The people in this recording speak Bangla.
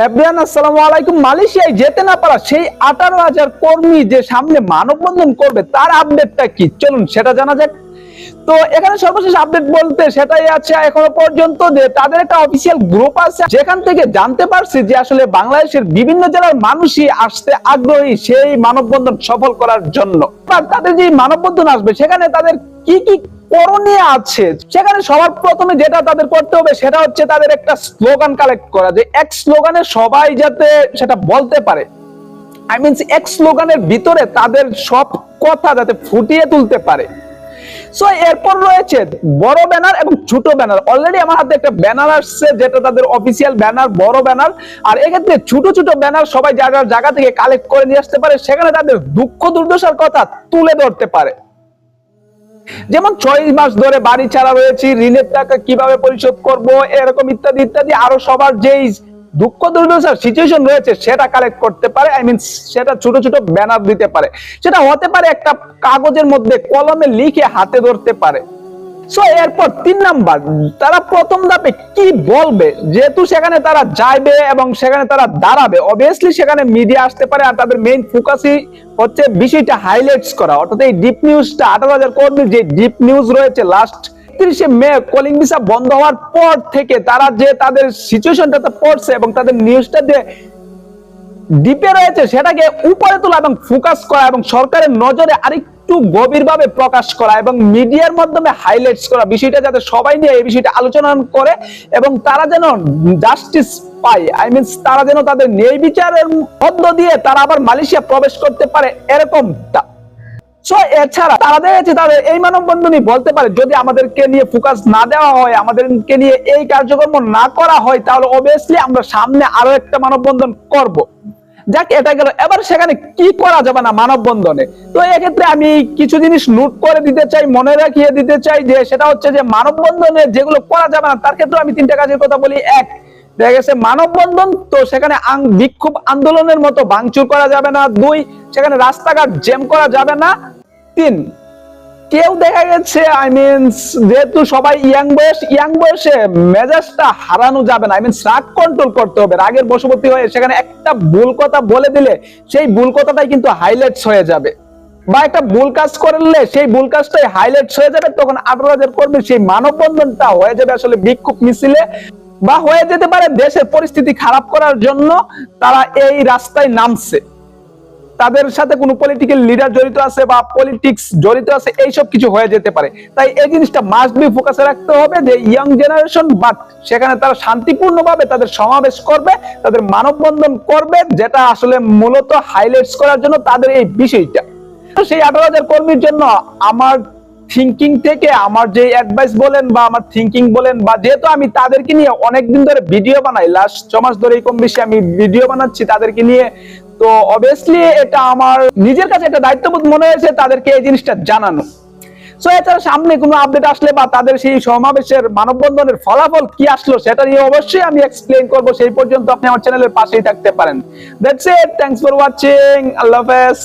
আসসালামু আলাইকুম। মালয়েশিয়ায় যেতে না পারা সেই আঠারো হাজার কর্মী যে সামনে মানববন্ধন করবে, তার আপডেটটা কি? চলুন সেটা জানা যাক। তো এখানে সর্বশেষ আপডেট বলতে সেটাই আছে এখনও পর্যন্ত যে তাদের একটা অফিসিয়াল গ্রুপ আছে, যেখান থেকে জানতে পারছি যে আসলে বাংলাদেশের বিভিন্ন জেলার মানুষই আসতে আগ্রহী সেই মানববন্ধন সফল করার জন্য। তাদের যে মানববন্ধন আসবে, সেখানে তাদের কি কি করণীয় আছে। সেখানে সবার প্রথমে যেটা তাদের করতে হবে, সেটা হচ্ছে তাদের একটা স্লোগান কালেক্ট করা, যে এক স্লোগানে সবাই যাতে সেটা বলতে পারে। আই মিনস এক স্লোগানের ভিতরে তাদের সব কথা যাতে ফুটিয়ে তুলতে পারে। সো এরপর রয়েছে বড় ব্যানার এবং ছোট ব্যানার অলরেডি আমার হাতে একটা ব্যানার আসছে, যেটা তাদের অফিসিয়াল ব্যানার বড় ব্যানার আর এক্ষেত্রে ছোট ছোট ব্যানার সবাই যার জায়গা থেকে কালেক্ট করে নিয়ে আসতে পারে, সেখানে তাদের দুঃখ দুর্দশার কথা তুলে ধরতে পারে। যেমন ছয় মাস ধরে বাড়ি ছাড়া রয়েছি, ঋণের টাকা কীভাবে পরিশোধ করব, এরকম ইত্যাদি ইত্যাদি। আরও সবার যেই দুঃখ দুর্দশার সিচুয়েশন রয়েছে, সেটা কালেক্ট করতে পারে আই মিন সেটা ছোট ছোট ব্যানার দিতে পারে। সেটা হতে পারে একটা কাগজের মধ্যে, কলমে লিখে হাতে ধরতে পারে। সো এরপর তিন নাম্বার, তারা প্রথম ধাপে কি বলবে? যেহেতু সেখানে তারা যাইবে এবং সেখানে তারা দাঁড়াবে অবভিয়াসলি সেখানে মিডিয়া আসতে পারে আর তাদের মেইন ফোকাসই হচ্ছে বিষয়টা হাইলাইটস করা। অর্থাৎ এই ডিপ নিউজটা আঠারো হাজার কর্মীর যে ডিপ নিউজ রয়েছে লাস্ট মে কলিং ভিসা বন্ধ হওয়ার পর থেকে তারা যে তাদের সিচুয়েশনটাতে পড়ছে এবং তাদের নিউজটা যে ডিপে রয়েছে, সেটাকে উপরে তোলা এবং ফোকাস করা এবং সরকারের নজরে আরেকটু গভীরভাবে প্রকাশ করা এবং মিডিয়ার মাধ্যমে হাইলাইটস করা বিষয়টা যাতে সবাই নিয়ে এই বিষয়টা আলোচনা করে এবং তারা যেন জাস্টিস পায়। আই মিনস তারা যেন তাদের ন্যায় বিচারের মধ্য দিয়ে তারা আবার মালয়েশিয়া প্রবেশ করতে পারে এরকমটা। সো এছাড়া তারা দেখেছে তাদের এই মানববন্ধনই বলতে পারে, যদি আমাদেরকে নিয়ে ফোকাস না দেওয়া হয়, আমাদেরকে নিয়ে এই কার্যক্রম না করা হয়, তাহলে অবভিয়াসলি আমরা সামনে আরও একটা মানববন্ধন করব। যাক, এটা গেল। এবার সেখানে কি করা যাবে না মানববন্ধনে? তো এক্ষেত্রে আমি কিছু জিনিস নোট করে দিতে চাই, মনে রাখিয়ে দিতে চাই যে, সেটা হচ্ছে যে মানববন্ধনে যেগুলো করা যাবে না, তার ক্ষেত্রে আমি তিনটা কাজের কথা বলি। এক, দেখা গেছে মানববন্ধন, তো সেখানে বিক্ষোভ আন্দোলনের মতো ভাঙচুর করা যাবে না। দুই, সেখানে রাস্তাঘাট জ্যাম করা যাবে না। তিন কেউ দেখা গেছে আই মিন যেহেতু সবাই ইয়াং বয়স ইয়াং বয়সে মেজাজটা হারানো যাবে না। আই মিন রাগ কন্ট্রোল করতে হবে, রাগের বশবর্তী হয়ে সেখানে একটা ভুল কথা বলে দিলে সেই ভুল কথাটাই কিন্তু হাইলাইটস হয়ে যাবে। বা একটা ভুল কাজ করলে সেই ভুল কাজটাই হাইলাইটস হয়ে যাবে, তখন আঠারো হাজার কর্মী সেই মানববন্ধনটা হয়ে যাবে আসলে বিক্ষোভ মিছিলে। বা হয়ে যেতে পারে দেশের পরিস্থিতি খারাপ করার জন্য তারা এই রাস্তায় নামছে। তাদের সাথে কোনো পলিটিক্যাল লিডার জড়িত আছে বা পলিটিক্স জড়িত আছে, এইসব কিছু হয়ে যেতে পারে। তাই এই জিনিসটা মাস্ট বি ফোকাসে রাখতে হবে যে ইয়াং জেনারেশন বাট সেখানে তারা শান্তিপূর্ণভাবে তাদের সমাবেশ করবে, তাদের মানববন্ধন করবে, যেটা আসলে মূলত হাইলাইটস করার জন্য তাদের এই বিষয়টা। সেই আঠারো হাজার কর্মীর জন্য আমার থিঙ্কিং থেকে আমার যে অ্যাডভাইস বলেন বা আমার থিঙ্কিং বলেন বা যেহেতু আমি তাদেরকে নিয়ে অনেকদিন ধরে ভিডিও বানাই লাস্ট ছ মাস ধরে কম বেশি আমি ভিডিও বানাচ্ছি তাদেরকে নিয়ে। তো অবভিয়াসলি এটা আমার নিজের কাছে একটা দায়িত্ববোধ মনে হয়েছে তাদেরকে এই জিনিসটা জানানো। সো এছাড়া সামনে কোনো আপডেট আসলে বা তাদের সেই সমাবেশের মানববন্ধনের ফলাফল কি আসলো সেটা নিয়ে অবশ্যই আমি এক্সপ্লেন করব। সেই পর্যন্ত আপনি আমার চ্যানেলের পাশেই থাকতে পারেন। That's it thanks for watching আল্লাহ হাফেজ।